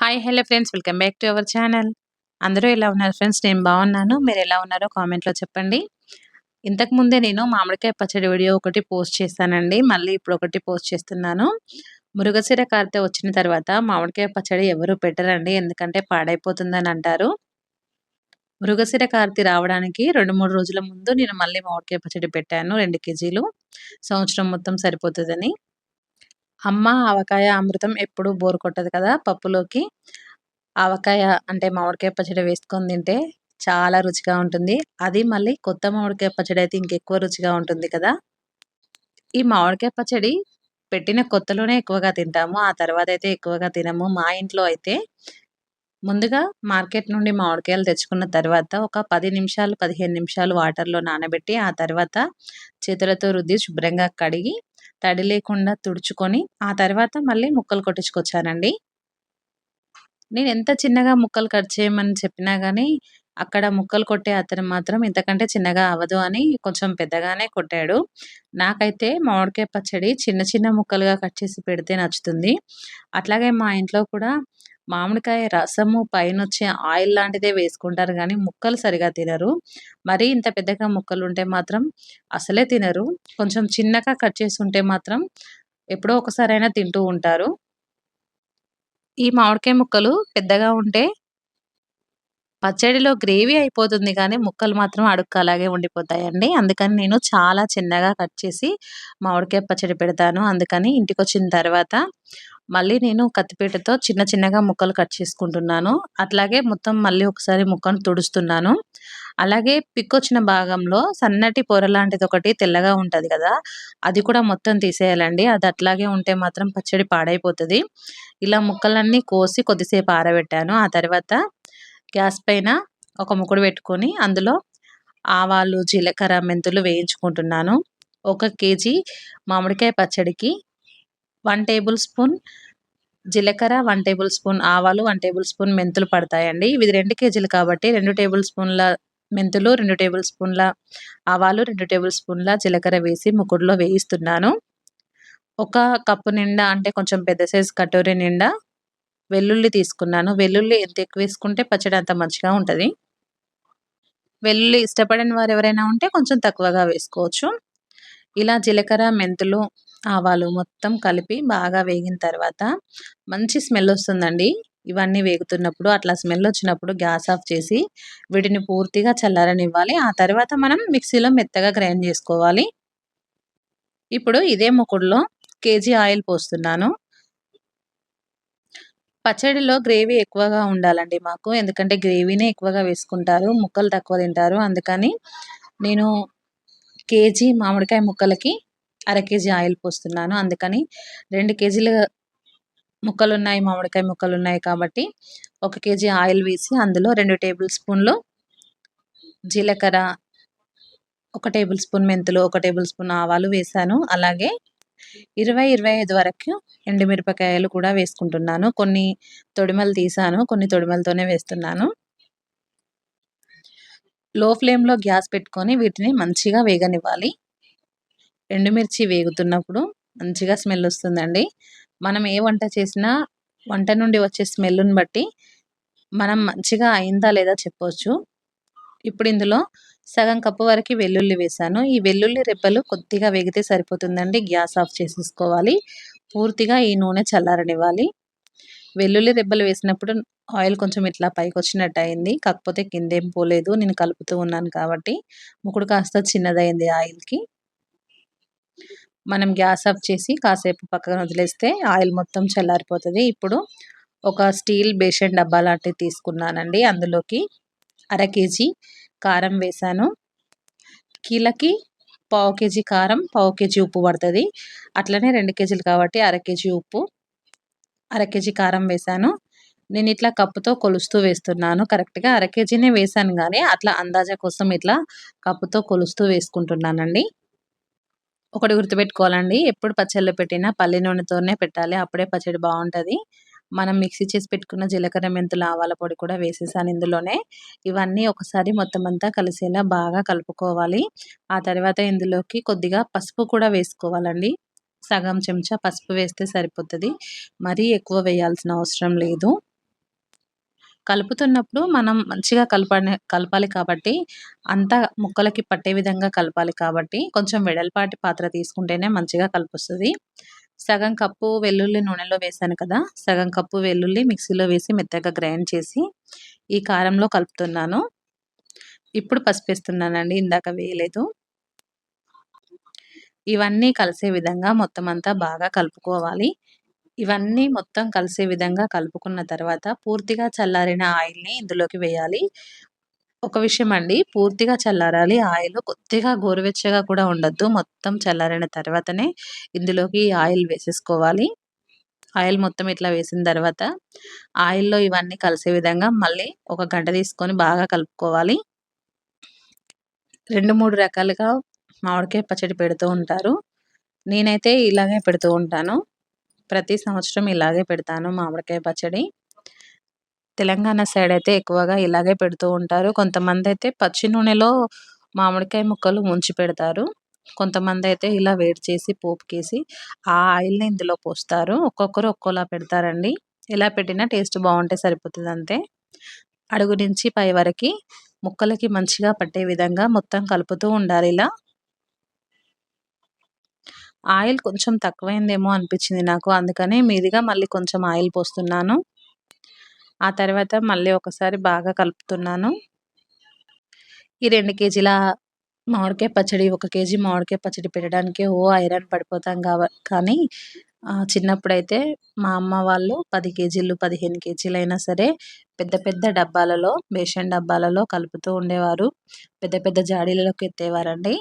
Hi hello friends welcome back to our channel అందరూ ఎలా ఉన్నారు ఫ్రెండ్స్ నేను బాగున్నాను. మీరు ఎలా ఉన్నారో కామెంట్లో చెప్పండి. ఇంతకు ముందే నేను మామిడికాయ పచ్చడి వీడియో ఒకటి పోస్ట్ చేశానండి. మళ్ళీ ఇప్పుడు ఒకటి పోస్ట్ చేస్తున్నాను. మురుగసీర కార్తె వచ్చిన తర్వాత మామిడికాయ పచ్చడి ఎవరు పెట్టరండి? ఎందుకంటే పాడైపోతుందని అంటారు. మృగశిర కార్తీ రావడానికి రెండు మూడు రోజుల ముందు నేను మళ్ళీ మామిడికాయ పచ్చడి పెట్టాను. రెండు కేజీలు. సంవత్సరం మొత్తం సరిపోతుందని. అమ్మ ఆవకాయ అమృతం ఎప్పుడు బోర్ కొట్టదు కదా పప్పులోకి. ఆవకాయ అంటే మామిడికాయ పచ్చడి వేసుకొని తింటే చాలా రుచిగా ఉంటుంది. అది మళ్ళీ కొత్త మామిడికాయ పచ్చడి అయితే ఇంకెక్కువ రుచిగా ఉంటుంది కదా. ఈ మామిడికాయ పచ్చడి పెట్టిన కొత్తలోనే ఎక్కువగా తింటాము. ఆ తర్వాత అయితే ఎక్కువగా తినము. మా ఇంట్లో అయితే ముందుగా మార్కెట్ నుండి మామిడికాయలు తెచ్చుకున్న తర్వాత ఒక పది నిమిషాలు పదిహేను నిమిషాలు వాటర్లో నానబెట్టి ఆ తర్వాత చేతులతో రుద్ది శుభ్రంగా కడిగి తడి లేకుండా తుడుచుకొని ఆ తర్వాత మళ్ళీ ముక్కలు కొట్టించుకొచ్చానండి. నేను ఎంత చిన్నగా ముక్కలు కట్ చేయమని చెప్పినా కానీ అక్కడ ముక్కలు కొట్టే అతను మాత్రం ఇంతకంటే చిన్నగా అవ్వదు అని కొంచెం పెద్దగానే కొట్టాడు. నాకైతే మామిడికాయ పచ్చడి చిన్న చిన్న ముక్కలుగా కట్ చేసి పెడితే నచ్చుతుంది. అట్లాగే మా ఇంట్లో కూడా మామిడికాయ రసము పైన వచ్చే ఆయిల్ లాంటిదే వేసుకుంటారు కానీ ముక్కలు సరిగా తినరు. మరీ ఇంత పెద్దగా ముక్కలు ఉంటే మాత్రం అసలే తినరు. కొంచెం చిన్నగా కట్ చేసి ఉంటే మాత్రం ఎప్పుడో ఒకసారైనా తింటూ ఉంటారు. ఈ మామిడికాయ ముక్కలు పెద్దగా ఉంటే పచ్చడిలో గ్రేవీ అయిపోతుంది కానీ ముక్కలు మాత్రం అడుక్క అలాగే ఉండిపోతాయండి. అందుకని నేను చాలా చిన్నగా కట్ చేసి మామిడికాయ పచ్చడి పెడతాను. అందుకని ఇంటికి వచ్చిన తర్వాత మళ్ళీ నేను కత్తిపీటతో చిన్న చిన్నగా ముక్కలు కట్ చేసుకుంటున్నాను. అట్లాగే మొత్తం మళ్ళీ ఒకసారి ముక్కను తుడుస్తున్నాను. అలాగే పిక్కొచ్చిన భాగంలో సన్నటి పొర లాంటిది ఒకటి తెల్లగా ఉంటుంది కదా అది కూడా మొత్తం తీసేయాలండి. అది అట్లాగే ఉంటే మాత్రం పచ్చడి పాడైపోతుంది. ఇలా ముక్కలన్నీ కోసి కొద్దిసేపు ఆరబెట్టాను. ఆ తర్వాత గ్యాస్ పైన ఒక ముకుడు పెట్టుకొని అందులో ఆవాలు జీలకర్ర మెంతులు వేయించుకుంటున్నాను. ఒక కేజీ మామిడికాయ పచ్చడికి వన్ టేబుల్ స్పూన్ జీలకర్ర వన్ టేబుల్ స్పూన్ ఆవాలు వన్ టేబుల్ స్పూన్ మెంతులు పడతాయండి. ఇది రెండు కేజీలు కాబట్టి రెండు టేబుల్ స్పూన్ల మెంతులు రెండు టేబుల్ స్పూన్ల ఆవాలు రెండు టేబుల్ స్పూన్ల జీలకర్ర వేసి ముకుడులో వేయిస్తున్నాను. ఒక కప్పు నిండా అంటే కొంచెం పెద్ద సైజు కటోరీ నిండా వెల్లుల్లి తీసుకున్నాను. వెల్లుల్లి ఎంత ఎక్కువ వేసుకుంటే పచ్చడి అంత మంచిగా ఉంటుంది. వెల్లుల్లి ఇష్టపడని వారు ఎవరైనా ఉంటే కొంచెం తక్కువగా వేసుకోవచ్చు. ఇలా జీలకర్ర మెంతులు ఆవాలు మొత్తం కలిపి బాగా వేగిన తర్వాత మంచి స్మెల్ వస్తుందండి. ఇవన్నీ వేగుతున్నప్పుడు అట్లా స్మెల్ వచ్చినప్పుడు గ్యాస్ ఆఫ్ చేసి వీటిని పూర్తిగా చల్లారనివ్వాలి. ఆ తర్వాత మనం మిక్సీలో మెత్తగా గ్రైండ్ చేసుకోవాలి. ఇప్పుడు ఇదే ముకుడులో కేజీ ఆయిల్ పోస్తున్నాను. పచ్చడిలో గ్రేవీ ఎక్కువగా ఉండాలండి మాకు. ఎందుకంటే గ్రేవీనే ఎక్కువగా వేసుకుంటారు ముక్కలు తక్కువ తింటారు. అందుకని నేను కేజీ మామిడికాయ ముక్కలకి అర కేజీ ఆయిల్ పోస్తున్నాను. అందుకని రెండు కేజీల ముక్కలు ఉన్నాయి మామిడికాయ ముక్కలు ఉన్నాయి కాబట్టి ఒక కేజీ ఆయిల్ వేసి అందులో రెండు టేబుల్ స్పూన్లు జీలకర్ర ఒక టేబుల్ స్పూన్ మెంతులు ఒక టేబుల్ స్పూన్ ఆవాలు వేసాను. అలాగే ఇరవై ఇరవై ఐదు వరకు ఎండుమిరపకాయలు కూడా వేసుకుంటున్నాను. కొన్ని తొడిమలు తీసాను కొన్ని తొడిమలతోనే వేస్తున్నాను. లో ఫ్లేమ్లో గ్యాస్ పెట్టుకొని వీటిని మంచిగా వేగనివ్వాలి. ఎండుమిర్చి వేగుతున్నప్పుడు మంచిగా స్మెల్ వస్తుందండి. మనం ఏ వంట చేసినా వంట నుండి వచ్చే స్మెల్ని బట్టి మనం మంచిగా అయిందా లేదా చెప్పవచ్చు ఇప్పుడు ఇందులో సగం కప్పు వరకు వెల్లుల్లి వేసాను. ఈ వెల్లుల్లి రెబ్బలు కొద్దిగా వేగితే సరిపోతుందండి. గ్యాస్ ఆఫ్ చేసేసుకోవాలి. పూర్తిగా ఈ నూనె చల్లారనివ్వాలి. వెల్లుల్లి రెబ్బలు వేసినప్పుడు ఆయిల్ కొంచెం ఇట్లా పైకి వచ్చినట్టు అయింది. కాకపోతే కిందేం పోలేదు. నేను కలుపుతూ ఉన్నాను కాబట్టి ముకుడు కాస్త చిన్నదైంది ఆయిల్కి. మనం గ్యాస్ ఆఫ్ చేసి కాసేపు పక్కన వదిలేస్తే ఆయిల్ మొత్తం చల్లారిపోతుంది. ఇప్పుడు ఒక స్టీల్ బేషన్ డబ్బా లాంటివి తీసుకున్నానండి. అందులోకి అర కేజీ కారం వేసాను. కీలకి పావు కేజీ కారం పావు కేజీ ఉప్పు పడుతుంది. అట్లనే రెండు కేజీలు కాబట్టి అర కేజీ ఉప్పు అర కేజీ కారం వేసాను. నేను ఇట్లా కప్పుతో కొలుస్తూ వేస్తున్నాను. కరెక్ట్గా అర కేజీనే వేసాను కానీ అట్లా అందాజా కోసం ఇట్లా కప్పుతో కొలుస్తూ వేసుకుంటున్నానండి. ఒకటి గుర్తుపెట్టుకోవాలండి. ఎప్పుడు పచ్చళ్ళు పెట్టినా పల్లి నూనెతోనే పెట్టాలి. అప్పుడే పచ్చడి బాగుంటుంది. మనం మిక్సీ చేసి పెట్టుకున్న జీలకర్ర మెంతులు ఆవాల పొడి కూడా వేసేసాను ఇందులోనే. ఇవన్నీ ఒకసారి మొత్తం అంతా కలిసేలా బాగా కలుపుకోవాలి. ఆ తర్వాత ఇందులోకి కొద్దిగా పసుపు కూడా వేసుకోవాలండి. సగం చెంచా పసుపు వేస్తే సరిపోతుంది. మరీ ఎక్కువ వేయాల్సిన అవసరం లేదు. కలుపుతున్నప్పుడు మనం మంచిగా కలప కలపాలి కాబట్టి అంతా ముక్కలకి పట్టే విధంగా కలపాలి కాబట్టి కొంచెం వెడల్పాటి పాత్ర తీసుకుంటేనే మంచిగా కలుపుస్తుంది. సగం కప్పు వెల్లుల్లి నూనెలో వేసాను కదా సగం కప్పు వెల్లుల్లి మిక్సీలో వేసి మెత్తగా గ్రైండ్ చేసి ఈ కారంలో కలుపుతున్నాను. ఇప్పుడు పసుపు వేస్తున్నానండి ఇందాక వేయలేదు. ఇవన్నీ కలిసే విధంగా మొత్తం అంతా బాగా కలుపుకోవాలి. ఇవన్నీ మొత్తం కలిసే విధంగా కలుపుకున్న తర్వాత పూర్తిగా చల్లారిన ఆయిల్ని ఇందులోకి వేయాలి. ఒక విషయం అండి పూర్తిగా చల్లారాలి. ఆయిల్ కొద్దిగా గోరువెచ్చగా కూడా ఉండద్దు. మొత్తం చల్లారిన తర్వాతనే ఇందులోకి ఆయిల్ వేసేసుకోవాలి. ఆయిల్ మొత్తం ఇట్లా వేసిన తర్వాత ఆయిల్లో ఇవన్నీ కలిసే విధంగా మళ్ళీ ఒక గంట తీసుకొని బాగా కలుపుకోవాలి. రెండు మూడు రకాలుగా మామిడికాయ పచ్చడి పెడుతూ ఉంటారు. నేనైతే ఇలాగే పెడుతూ ఉంటాను. ప్రతి సంవత్సరం ఇలాగే పెడతాను మామిడికాయ పచ్చడి. తెలంగాణ సైడ్ అయితే ఎక్కువగా ఇలాగే పెడుతూ ఉంటారు. కొంతమంది అయితే పచ్చి నూనెలో మామిడికాయ ముక్కలు ముంచి పెడతారు. కొంతమంది అయితే ఇలా వేడి చేసి పోపుకేసి ఆ ఆయిల్ని ఇందులో పోస్తారు. ఒక్కొక్కరు ఒక్కోలా పెడతారండి. ఇలా పెట్టినా టేస్ట్ బాగుంటే సరిపోతుంది అంతే. అడుగు నుంచి పై వరకు ముక్కలకి మంచిగా పట్టే విధంగా మొత్తం కలుపుతూ ఉండాలి ఇలా. ఆయిల్ కొంచెం తక్కువైందేమో అనిపించింది నాకు. అందుకనే మీదిగా మళ్ళీ కొంచెం ఆయిల్ పోస్తున్నాను. ఆ తర్వాత మళ్ళీ ఒకసారి బాగా కలుపుతున్నాను. ఈ రెండు కేజీల మామిడికాయ పచ్చడి ఒక కేజీ మామిడికాయ పచ్చడి పెట్టడానికి ఓ ఐరన్ పడిపోతాం కావ కానీ చిన్నప్పుడైతే మా అమ్మ వాళ్ళు పది కేజీలు పదిహేను కేజీలు అయినా సరే పెద్ద పెద్ద డబ్బాలలో బేషన్ డబ్బాలలో కలుపుతూ ఉండేవారు. పెద్ద పెద్ద జాడీలలోకి ఎత్తేవారండి.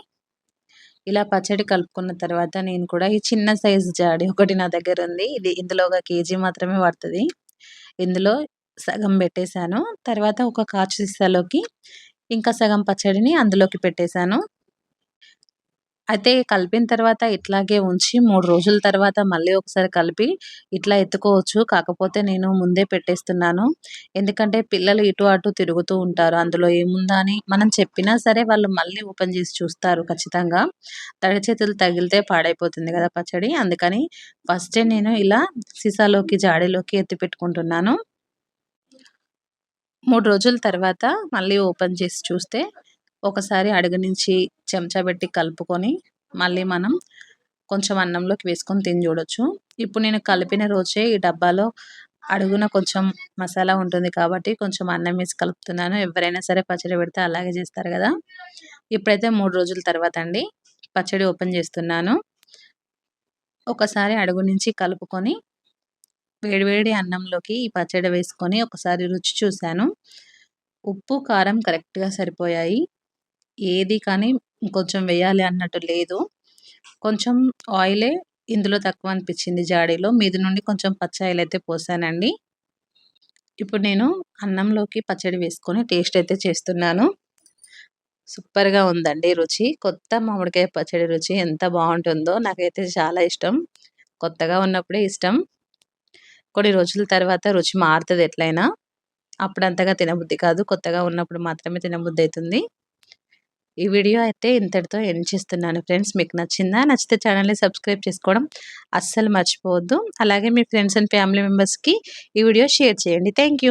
ఇలా పచ్చడి కలుపుకున్న తర్వాత నేను కూడా ఈ చిన్న సైజు జాడి ఒకటి నా దగ్గర ఉంది. ఇది ఇందులో ఒక కేజీ మాత్రమే పడుతుంది. ఇందులో సగం పెట్టేశాను. తర్వాత ఒక కాచు సీసాలోకి ఇంకా సగం పచ్చడిని అందులోకి పెట్టేశాను. అయితే కలిపిన తర్వాత ఇట్లాగే ఉంచి మూడు రోజుల తర్వాత మళ్ళీ ఒకసారి కలిపి ఇట్లా ఎత్తుకోవచ్చు. కాకపోతే నేను ముందే పెట్టేస్తున్నాను. ఎందుకంటే పిల్లలు ఇటు అటు తిరుగుతూ ఉంటారు. అందులో ఏముందా అని మనం చెప్పినా సరే వాళ్ళు మళ్ళీ ఓపెన్ చేసి చూస్తారు ఖచ్చితంగా. తడి చేతులు తగిలితే పాడైపోతుంది కదా పచ్చడి. అందుకని ఫస్టే నేను ఇలా సీసాలోకి జాడీలోకి ఎత్తి పెట్టుకుంటున్నాను. మూడు రోజుల తర్వాత మళ్ళీ ఓపెన్ చేసి చూస్తే ఒకసారి అడుగు నుంచి చెంచా పెట్టి కలుపుకొని మళ్ళీ మనం కొంచెం అన్నంలోకి వేసుకొని తిని చూడొచ్చు. ఇప్పుడు నేను కలిపిన రోజే ఈ డబ్బాలో అడుగున కొంచెం మసాలా ఉంటుంది కాబట్టి కొంచెం అన్నం వేసి కలుపుతున్నాను. ఎవరైనా సరే పచ్చడి పెడితే అలాగే చేస్తారు కదా. ఇప్పుడైతే మూడు రోజుల తర్వాత అండి పచ్చడి ఓపెన్ చేస్తున్నాను. ఒకసారి అడుగు నుంచి కలుపుకొని వేడివేడి అన్నంలోకి ఈ పచ్చడి వేసుకొని ఒకసారి రుచి చూశాను. ఉప్పు కారం కరెక్ట్గా సరిపోయాయి. ఏది కానీ కొంచెం వేయాలి అన్నట్టు లేదు. కొంచెం ఆయిలే ఇందులో తక్కువ అనిపించింది జాడీలో. మీది నుండి కొంచెం పచ్చాయిలు అయితే పోసానండి. ఇప్పుడు నేను అన్నంలోకి పచ్చడి వేసుకొని టేస్ట్ అయితే చేస్తున్నాను. సూపర్గా ఉందండి రుచి. కొత్త మామిడికాయ పచ్చడి రుచి ఎంత బాగుంటుందో నాకైతే చాలా ఇష్టం. కొత్తగా ఉన్నప్పుడే ఇష్టం. కొన్ని రోజుల తర్వాత రుచి మారుతుంది ఎట్లయినా. అప్పుడు అంతగా తినబుద్ధి కాదు. కొత్తగా ఉన్నప్పుడు మాత్రమే తినబుద్ధి అవుతుంది. ఈ వీడియో అయితే ఇంతటితో ఎండ్ చేస్తున్నాను ఫ్రెండ్స్. మీకు నచ్చిందా నచ్చితే ఛానల్ని సబ్స్క్రైబ్ చేసుకోవడం అస్సలు మర్చిపోవద్దు. అలాగే మీ ఫ్రెండ్స్ అండ్ ఫ్యామిలీ మెంబర్స్కి ఈ వీడియో షేర్ చేయండి. థ్యాంక్